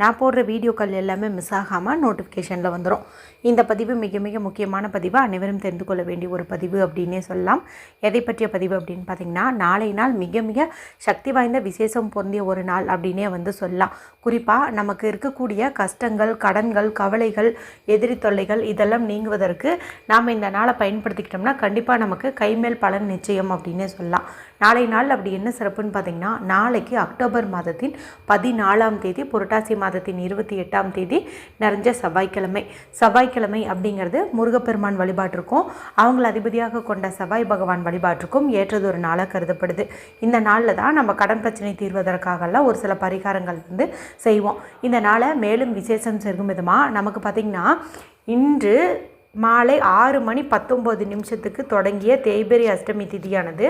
நான் போடுற வீடியோக்கள் எல்லாமே மிஸ் ஆகாமல் நோட்டிஃபிகேஷனில் வந்துடும் இந்த பதிவு மிக மிக முக்கியமான பதிவு. அனைவரும் தெரிந்து கொள்ள வேண்டிய ஒரு பதிவு அப்படின்னே சொல்லலாம். எதை பற்றிய பதிவு அப்படின்னு பார்த்தீங்கன்னா நாளை நாள் மிக மிக சக்தி வாய்ந்த விசேஷம் பொருந்திய ஒரு நாள் அப்படின்னே வந்து சொல்லலாம். குறிப்பாக நமக்கு இருக்கக்கூடிய கஷ்டங்கள் கடன்கள் கவலைகள் எதிரி தொல்லைகள் இதெல்லாம் நீங்குவதற்கு நாம் இந்த நாளை பயன்படுத்திக்கிட்டோம்னா கண்டிப்பாக நமக்கு கைமேல் பலன் நிச்சயம் அப்படின்னே சொல்லலாம். நாளை நாள் அப்படி என்ன சிறப்புன்னு பார்த்தீங்கன்னா நாளைக்கு அக்டோபர் மாதத்தின் பதினாலாம் தேதி புரட்டாசி மாதத்தின் இருபத்தி எட்டாம் தேதி நிறைஞ்ச செவ்வாய்க்கிழமை. செவ்வாய்க்கிழமை அப்படிங்கிறது முருகப்பெருமான் வழிபாட்டிற்கும் அவங்கள அதிபதியாக கொண்ட செவ்வாய் பகவான் வழிபாட்டிற்கும் ஏற்றது ஒரு நாளாக கருதப்படுது. இந்த நாளில் தான் நம்ம கடன் பிரச்சனை தீர்வதற்காகலாம் ஒரு சில பரிகாரங்கள் வந்து செய்வோம். இந்த நாளை மேலும் விசேஷம் செருகும் விதமாக நமக்கு பார்த்திங்கன்னா இன்று மாலை ஆறு மணி பத்தொம்போது நிமிஷத்துக்கு தொடங்கிய தேய்பெரி அஷ்டமி திதியானது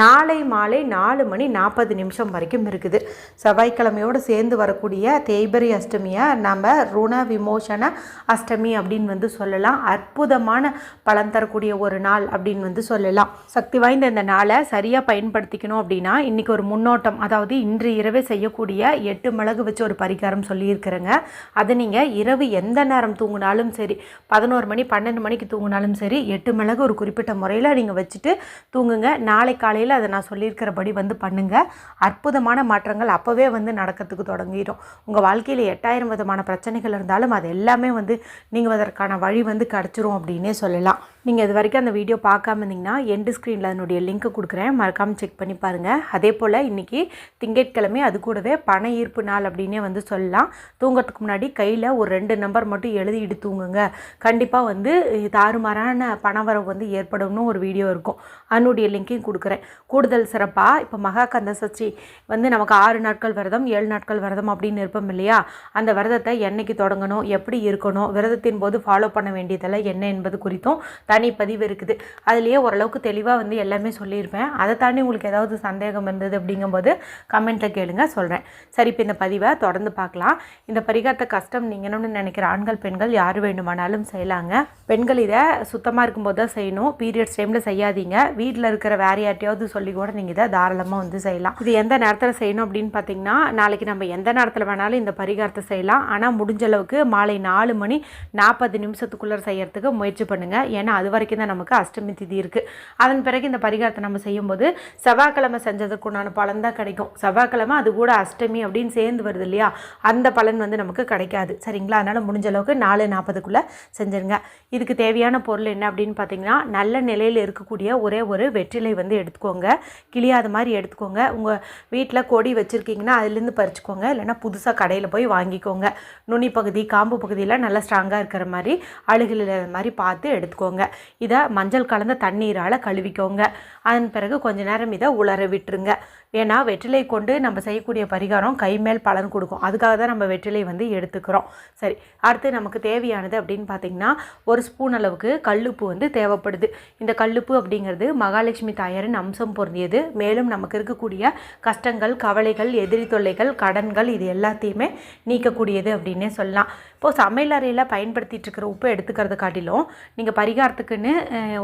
நாளை மாலை நாலு மணி நாற்பது நிமிஷம் வரைக்கும் இருக்குது. செவ்வாய்க்கிழமையோடு சேர்ந்து வரக்கூடிய தேய்பெரி அஷ்டமியை நம்ம ருண விமோசன அஷ்டமி அப்படின்னு வந்து சொல்லலாம். அற்புதமான பலன் தரக்கூடிய ஒரு நாள் அப்படின்னு வந்து சொல்லலாம். சக்தி வாய்ந்த இந்த நாளை சரியாக பயன்படுத்திக்கணும் அப்படின்னா இன்றைக்கி ஒரு முன்னோட்டம் அதாவது இன்று இரவே செய்யக்கூடிய எட்டு மிளகு வச்சு ஒரு பரிகாரம் சொல்லியிருக்கிறேங்க. அதை நீங்கள் இரவு எந்த நேரம் தூங்கினாலும் சரி பதினோரு மணி பன்னெண்டு பன்னெண்டு மணிக்கு தூங்கினாலும் சரி எட்டு மிளகு ஒரு குறிப்பிட்ட முறையில் நீங்கள் வச்சுட்டு தூங்குங்க. நாளை காலையில் அதை நான் சொல்லியிருக்கிறபடி வந்து பண்ணுங்கள் அற்புதமான மாற்றங்கள் அப்போவே வந்து நடக்கிறதுக்கு தொடங்கிடும் உங்கள் வாழ்க்கையில் எட்டாயிரம் விதமான பிரச்சனைகள் இருந்தாலும் அது எல்லாமே வந்து நீங்கள் அதற்கான வழி வந்து கிடச்சிரும் அப்படின்னே சொல்லலாம். நீங்கள் இது வரைக்கும் அந்த வீடியோ பார்க்காம இருந்தீங்கன்னா எண்டு ஸ்க்ரீனில் அதனுடைய லிங்க்கை கொடுக்குறேன். மறக்காமல் செக் பண்ணி பாருங்கள் அதே போல் இன்றைக்கி திங்கட்கிழமை அது கூடவே பண ஈர்ப்பு நாள் அப்படின்னே வந்து சொல்லலாம். தூங்குறதுக்கு முன்னாடி கையில் ஒரு ரெண்டு நம்பர் மட்டும் எழுதிட்டு தூங்குங்க. கண்டிப்பாக வந்து தாறுமாறான பணவரவு வந்து ஏற்படும்னு ஒரு வீடியோ இருக்கும். அதனுடைய லிங்க்கையும் கொடுக்குறேன். கூடுதல் சிறப்பாக இப்போ மகா கந்த சஷ்டி வந்து நமக்கு ஆறு நாட்கள் விரதம் ஏழு நாட்கள் விரதம் அப்படின்னு இருப்போம் இல்லையா? அந்த விரதத்தை என்னைக்கு தொடங்கணும் எப்படி இருக்கணும் விரதத்தின் போது ஃபாலோ பண்ண வேண்டியதெல்லாம் என்ன என்பது குறித்தும் தனி பதிவு இருக்குது. அதுலேயே ஓரளவுக்கு தெளிவாக வந்து எல்லாமே சொல்லியிருப்பேன். அதை தாண்டி உங்களுக்கு ஏதாவது சந்தேகம் இருந்தது அப்படிங்கும்போது கமெண்ட்டில் கேளுங்க சொல்கிறேன் சரி இப்போ இந்த பதிவை தொடர்ந்து பார்க்கலாம். இந்த பரிகாரத்தை கஷ்டம் நீங்கணும்னு நினைக்கிற ஆண்கள் பெண்கள் யார் வேண்டுமானாலும் செய்யலாங்க. பெண்கள் இதை சுத்தமாக இருக்கும்போது தான் செய்யணும். பீரியட்ஸ் டைமில் செய்யாதீங்க. வீட்டில் இருக்கிற வேறு யார்ட்டையாவது சொல்லி கூட நீங்கள் இதை தாராளமாக வந்து செய்யலாம். இது எந்த நேரத்தில் செய்யணும் அப்படின்னு பார்த்தீங்கன்னா நாளைக்கு நம்ம எந்த நேரத்தில் வேணாலும் இந்த பரிகாரத்தை செய்யலாம். ஆனால் முடிஞ்ச அளவுக்கு மாலை நாலு மணி நாற்பது நிமிஷத்துக்குள்ளே செய்யறதுக்கு முயற்சி பண்ணுங்கள் ஏன்னா அது வரைக்கும் தான் நமக்கு அஷ்டமி திதி இருக்குது அதன் பிறகு இந்த பரிகாரத்தை நம்ம செய்யும்போது செவ்வாய்க்கிழமை செஞ்சதுக்குண்டான பலன் தான் கிடைக்கும். செவ்வாய்க்கிழமை அது கூட அஷ்டமி அப்படின்னு சேர்ந்து வருது இல்லையா? அந்த பலன் வந்து நமக்கு கிடைக்காது. சரிங்களா? அதனால் முடிஞ்ச அளவுக்கு நாலு நாற்பதுக்குள்ளே செஞ்சுருங்க. இதுக்கு தேவையான பொருள் என்ன அப்படின்னு பார்த்தீங்கன்னா நல்ல நிலையில் இருக்கக்கூடிய ஒரே ஒரு வெற்றிலை வந்து எடுத்துக்கோங்க. கிளியாத மாதிரி எடுத்துக்கோங்க. உங்கள் வீட்டில் கொடி வச்சுருக்கீங்கன்னா அதுலேருந்து பறிச்சுக்கோங்க. இல்லைன்னா புதுசாக கடையில் போய் வாங்கிக்கோங்க. நுனி பகுதி காம்பு பகுதியெலாம் நல்லா ஸ்ட்ராங்காக இருக்கிற மாதிரி அழுகில் மாதிரி பார்த்து எடுத்துக்கோங்க. இதை மஞ்சள் கலந்த தண்ணீரால் கழுவிக்கோங்க. அதன் பிறகு கொஞ்ச நேரம் இதை உலர விட்டுருங்க. ஏன்னா வெற்றிலை கொண்டு நம்ம செய்யக்கூடிய பரிகாரம் கை மேல் பலன் கொடுக்கும். அதுக்காக தான் நம்ம வெற்றிலை வந்து எடுத்துக்கிறோம். சரி அடுத்து நமக்கு தேவையானது அப்படின்னு பார்த்தீங்கன்னா ஒரு ஸ்பூன் அளவுக்கு கல்லுப்பு வந்து தேவைப்படுது. இந்த கல்லுப்பு அப்படிங்கிறது மகாலட்சுமி தாயாரின் அம்சம் பொருந்தியது. மேலும் நமக்கு இருக்கக்கூடிய கஷ்டங்கள் கவலைகள் எதிரி தொல்லைகள் கடன்கள் இது எல்லாத்தையுமே நீக்கக்கூடியது அப்படின்னே சொல்லலாம். இப்போது சமையல் அறையில் பயன்படுத்திட்டு இருக்கிற உப்பை எடுத்துக்கிறத காட்டிலும் நீங்கள் பரிகாரத்துக்குன்னு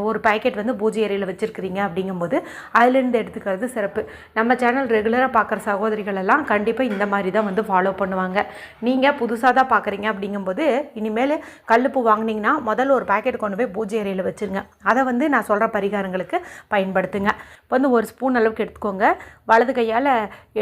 ஒரு பாக்கெட் வந்து பூஜை அறையில் வச்சுருக்கிறீங்க அப்படிங்கும்போது அதிலேருந்து எடுத்துக்கிறது சிறப்பு. நம்ம சேனல் ரெகுலராக பார்க்குற சகோதரிகள் எல்லாம் கண்டிப்பாக இந்த மாதிரி தான் வந்து ஃபாலோ பண்ணுவாங்க. நீங்கள் புதுசாக தான் பார்க்குறீங்க அப்படிங்கும்போது இனிமேல் கல்லுப்பு வாங்கினீங்கன்னா முதல்ல ஒரு பாக்கெட் கொண்டு போய் பூஜை அறையில் வச்சுருங்க. அதை வந்து நான் சொல்கிற பரிகாரங்களுக்கு பயன்படுத்துங்க. இப்போ வந்து ஒரு ஸ்பூன் அளவுக்கு எடுத்துக்கோங்க. வலது கையால்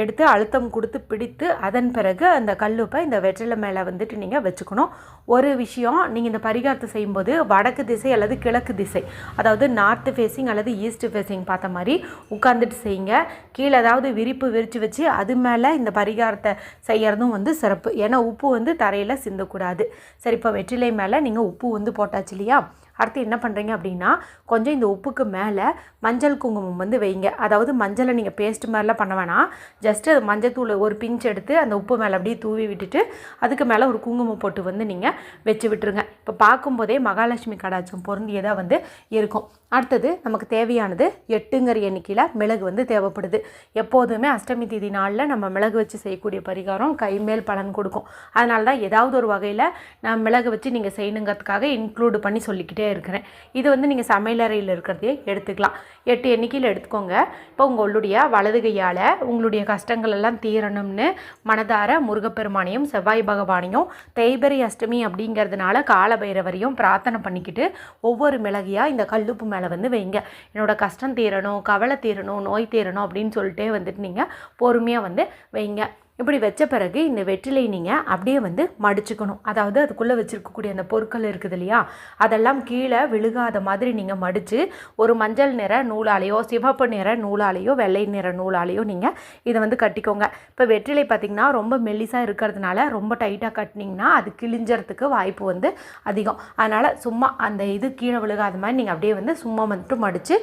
எடுத்து அழுத்தம் கொடுத்து பிடித்து அதன் பிறகு அந்த கல்லுப்பை இந்த வெற்றிலை மேலே வந்துட்டு நீங்கள் வச்சுக்கணும். ஒரு விஷயம் நீங்கள் இந்த பரிகாரத்தை செய்யும்போது வடக்கு திசை அல்லது கிழக்கு திசை அதாவது நார்த்து ஃபேஸிங் அல்லது ஈஸ்ட் ஃபேஸிங் பார்த்த மாதிரி உட்காந்துட்டு செய்யுங்க. கீழே ஏதாவது விரிப்பு விரித்து வச்சு அது மேலே இந்த பரிகாரத்தை செய்யறதும் வந்து சிறப்பு. ஏன்னா உப்பு வந்து தரையில் சிந்தக்கூடாது. சரி இப்போ வெற்றிலை மேலே நீங்கள் உப்பு வந்து போட்டாச்சு இல்லையா? அடுத்து என்ன பண்ணுறீங்க அப்படின்னா கொஞ்சம் இந்த உப்புக்கு மேலே மஞ்சள் குங்குமம் வந்து வைங்க. அதாவது மஞ்சளை நீங்கள் பேஸ்ட் மாதிரிலாம் பண்ண வேணாம். ஜஸ்ட்டு மஞ்சத்தூள் ஒரு பிஞ்ச் எடுத்து அந்த உப்பு மேலே அப்படியே தூவி விட்டுட்டு அதுக்கு மேலே ஒரு குங்குமம் போட்டு வந்து நீங்கள் வச்சு விட்டுருங்க. இப்போ பார்க்கும்போதே மகாலட்சுமி கடாச்சம் பொருந்தியதாக வந்து இருக்கும். அடுத்தது நமக்கு தேவையானது எட்டுங்கிற எண்ணிக்கையில் மிளகு வந்து தேவைப்படுது. எப்போதுமே அஷ்டமி தேதி நாளில் நம்ம மிளகு வச்சு செய்யக்கூடிய பரிகாரம் கைமேல் பலன் கொடுக்கும். அதனால தான் ஏதாவது ஒரு வகையில் நான் மிளகு வச்சு நீங்கள் செய்யணுங்கிறதுக்காக இன்க்ளூடு பண்ணி சொல்லிக்கிட்டே இருக்கிறேன். இது வந்து நீங்கள் சமையலறையில் இருக்கிறதையே எடுத்துக்கலாம். எட்டு எண்ணிக்கையில் எடுத்துக்கோங்க. இப்போ உங்களுடைய வலது கையால் உங்களுடைய கஷ்டங்கள் எல்லாம் தீரணும்னு மனதார முருகப்பெருமானையும் செவ்வாய் பகவானையும் தேய்பிரை அஷ்டமி அப்படிங்கிறதுனால காலபைரவரையும் பிரார்த்தனை பண்ணிக்கிட்டு ஒவ்வொரு மிளகையாக இந்த கல்லுப்பு மேலே வந்து வைங்க. என்னோட கஷ்டம் தீரணும் கவலை தீரணும் நோய் தீரணும் அப்படின்னு சொல்லிட்டு வந்துட்டு நீங்கள் பொறுமையாக வந்து வைங்க. இப்படி வச்ச பிறகு இந்த வெற்றிலை நீங்கள் அப்படியே வந்து மடிச்சுக்கணும். அதாவது அதுக்குள்ளே வச்சுருக்கக்கூடிய அந்த பொருட்கள் இருக்குது இல்லையா? அதெல்லாம் கீழே விழுகாத மாதிரி நீங்கள் மடித்து ஒரு மஞ்சள் நிற நூலாலேயோ சிவப்பு நிற நூலாலேயோ வெள்ளை நிற நூலாலேயோ நீங்கள் இதை வந்து கட்டிக்கோங்க. இப்போ வெற்றிலை பார்த்திங்கன்னா ரொம்ப மெல்லிசாக இருக்கிறதுனால ரொம்ப டைட்டாக கட்டினீங்கன்னா அது கிழிஞ்சறதுக்கு வாய்ப்பு வந்து அதிகம். அதனால் சும்மா அந்த இது கீழே விழுகாத மாதிரி நீங்கள் அப்படியே வந்து சும்மா மட்டும் மடித்து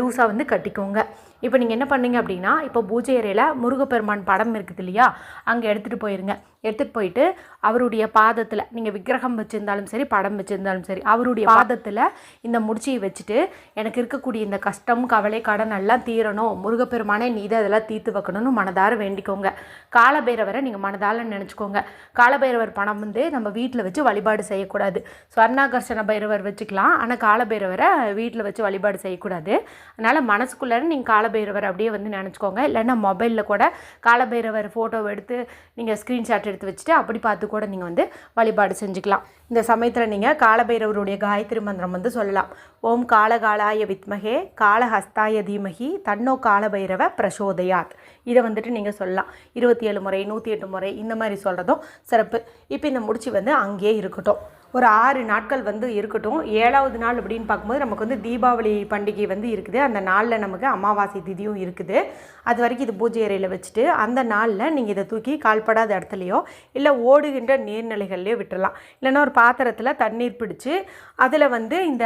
லூஸாக வந்து கட்டிக்கோங்க. இப்போ நீங்கள் என்ன பண்ணீங்க அப்படின்னா இப்போ பூஜை அறையில் முருகப்பெருமான் படம் இருக்குது இல்லையா? அங்கே எடுத்துகிட்டு போயிருங்க. எடுத்துகிட்டு போயிட்டு அவருடைய பாதத்தில் நீங்கள் விக்கிரகம் வச்சுருந்தாலும் சரி படம் வச்சுருந்தாலும் சரி அவருடைய பாதத்தில் இந்த முடிச்சியை வச்சுட்டு எனக்கு இருக்கக்கூடிய இந்த கஷ்டம் கவலை கடன் எல்லாம் தீரணும். முருகப்பெருமானே நீ தான் அதெல்லாம் தீர்த்து வைக்கணும்னு மனதார வேண்டிக்கோங்க. காலபைரவரை நீங்கள் மனதார நினச்சிக்கோங்க. காலபைரவர் பணம் வந்து நம்ம வீட்டில் வச்சு வழிபாடு செய்யக்கூடாது. ஸ்வர்ணாகர்ஷண பைரவர் வச்சுக்கலாம். ஆனால் காலபைரவரை வீட்டில் வச்சு வழிபாடு செய்யக்கூடாது. அதனால் மனசுக்குள்ளே நீங்கள் காலபைரவர் அப்படியே வந்து நினச்சிக்கோங்க. இல்லைன்னா மொபைலில் கூட காலபைரவர் ஃபோட்டோவை எடுத்து நீங்கள் ஸ்க்ரீன்ஷாட் எடுத்து வச்சுட்டு அப்படி பார்த்து கூட நீங்கள் வந்து வழிபாடு செஞ்சுக்கலாம். இந்த சமயத்தில் நீங்கள் காலபைரவருடைய காயத்ரி மந்திரம் வந்து சொல்லலாம். ஓம் காலகாலாய வித்மகே காலஹஸ்தாய தீமகி தன்னோ காலபைரவ பிரசோதயாத். இதை வந்துட்டு நீங்கள் சொல்லலாம். இருபத்தி ஏழு முறை நூற்றி எட்டு முறை இந்த மாதிரி சொல்கிறதும் சிறப்பு. இப்போ இந்த முடிச்சு வந்து அங்கேயே இருக்கட்டும். ஒரு ஆறு நாட்கள் வந்து இருக்கட்டும். ஏழாவது நாள் அப்படின்னு பார்க்கும்போது நமக்கு வந்து தீபாவளி பண்டிகை வந்து இருக்குது. அந்த நாளில் நமக்கு அமாவாசை திதியும் இருக்குது. அது வரைக்கும் இது பூஜை அறையில் வச்சுட்டு அந்த நாளில் நீங்கள் இதை தூக்கி கால்படாத இடத்துலையோ இல்லை ஓடுகின்ற நீர்நிலைகள்லையோ விட்டுறலாம். இல்லைன்னா ஒரு பாத்திரத்தில் தண்ணீர் பிடிச்சி அதில் வந்து இந்த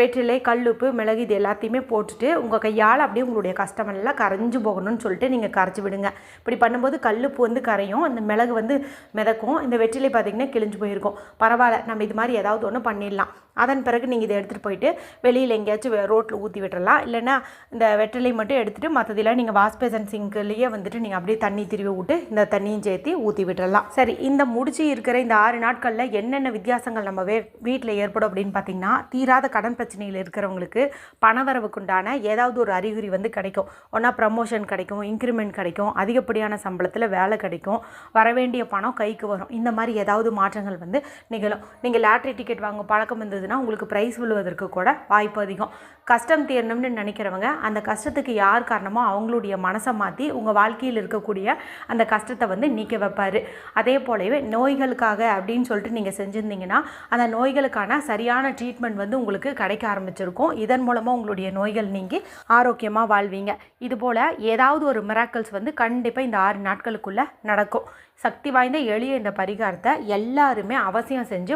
வெற்றிலை வெற்றிலை கல்லுப்பு மிளகு இது எல்லாத்தையுமே போட்டுட்டு உங்கள் கையால் அப்படியே உங்களுடைய கஷ்டமெல்லாம் கரைஞ்சு போகணும்னு சொல்லிட்டு நீங்கள் கரைச்சி விடுங்க. இப்படி பண்ணும்போது கல்லுப்பு வந்து கரையும். அந்த மிளகு வந்து மிதக்கும். இந்த வெற்றிலை பார்த்திங்கன்னா கிழிஞ்சு போயிருக்கும். பரவாயில்ல. நம்ம இது மாதிரி ஏதாவது ஒன்று பண்ணிடலாம். அதன் பிறகு நீங்கள் இதை எடுத்துகிட்டு போயிட்டு வெளியில் எங்கேயாச்சும் ரோட்டில் ஊற்றி விட்டுறலாம். இல்லைன்னா இந்த வெற்றிலை மட்டும் எடுத்துகிட்டு மற்றதெல்லாம் நீங்கள் வாஷ் பேசன் சிங்க்லேயே வந்துட்டு நீங்கள் அப்படியே தண்ணி திருவி விட்டு இந்த தண்ணியும் சேர்த்து ஊற்றி விட்டுறலாம். சரி இந்த முடிச்சு இருக்கிற இந்த ஆறு நாட்களில் என்னென்ன வித்தியாசங்கள் நம்ம வே வீட்டில் ஏற்படும் அப்படின்னு பார்த்தீங்கன்னா தீராத கடன் பிரச்சனையில் இருக்கிறவங்களுக்கு பணவரவுக்குண்டான ஏதாவது ஒரு அறிகுறி வந்து கிடைக்கும். ஒன்றா ப்ரமோஷன் கிடைக்கும் இன்க்ரிமெண்ட் கிடைக்கும் அதிகப்படியான சம்பளத்தில் வேலை கிடைக்கும் வரவேண்டிய பணம் கைக்கு வரும். இந்த மாதிரி ஏதாவது மாற்றங்கள் வந்து நிகழும். நீங்கள் லாட்ரி டிக்கெட் வாங்க பழக்கம் இருந்ததுன்னா உங்களுக்கு ப்ரைஸ் விழுவதற்கு கூட வாய்ப்பு அதிகம். கஷ்டம் தீரணும்னு நினைக்கிறவங்க அந்த கஷ்டத்துக்கு யார் காரணமோ அவங்களுடைய மனசை மாற்றி உங்கள் வாழ்க்கையில் இருக்கக்கூடிய அந்த கஷ்டத்தை வந்து நீக்க வைப்பார். அதே போலவே நோய்களுக்காக அப்படின்னு சொல்லிட்டு நீங்கள் செஞ்சுருந்தீங்கன்னா அந்த நோய்களுக்கான சரியான ட்ரீட்மெண்ட் வந்து உங்களுக்கு கிடைக்க ஆரம்பிச்சிருக்கும். இதன் மூலமாக உங்களுடைய நோய்கள் நீங்கி ஆரோக்கியமாக வாழ்வீங்க. இதுபோல் ஏதாவது ஒரு மிராக்கல்ஸ் வந்து கண்டிப்பாக இந்த ஆறு நாட்களுக்குள்ளே நடக்கும். சக்தி வாய்ந்த எளிய இந்த பரிகாரத்தை எல்லாருமே அவசியம் செஞ்சு